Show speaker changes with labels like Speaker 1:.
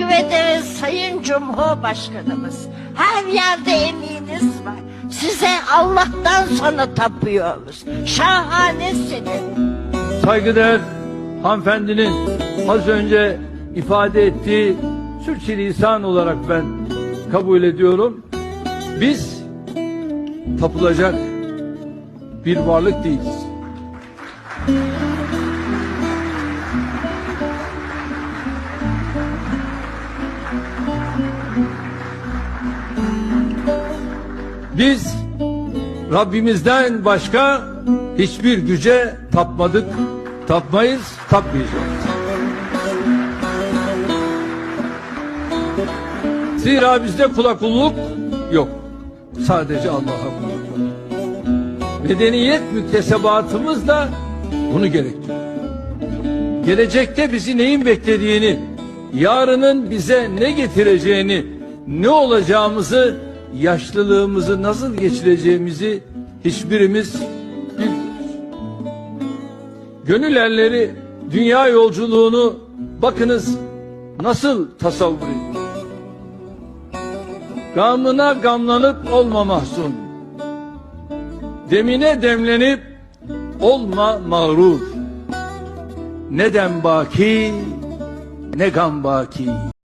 Speaker 1: teşekkür ederiz Sayın Cumhurbaşkanımız. Her yerde eminiz var. Size Allah'tan sonra tapıyoruz. Şahanesiniz.
Speaker 2: saygıdeğer hanımefendinin az önce ifade ettiği sürçülisan olarak ben kabul ediyorum. Biz tapılacak bir varlık değiliz. Biz Rabbimizden başka hiçbir güce tapmadık, tapmayız, tapmayacağız. Zira bizde kula kulluk yok. Sadece Allah'a kulluk var. Medeniyet müktesebatımız da bunu gerektiriyor. Gelecekte bizi neyin beklediğini, yarının bize ne getireceğini, ne olacağımızı, yaşlılığımızı nasıl geçireceğimizi hiçbirimiz bilmiyoruz. Gönül erleri dünya yolculuğunu bakınız nasıl tasavvur ediyor. Gamına gamlanıp olma mahzun. Demine demlenip olma mağrur. Ne dem baki ne gam baki.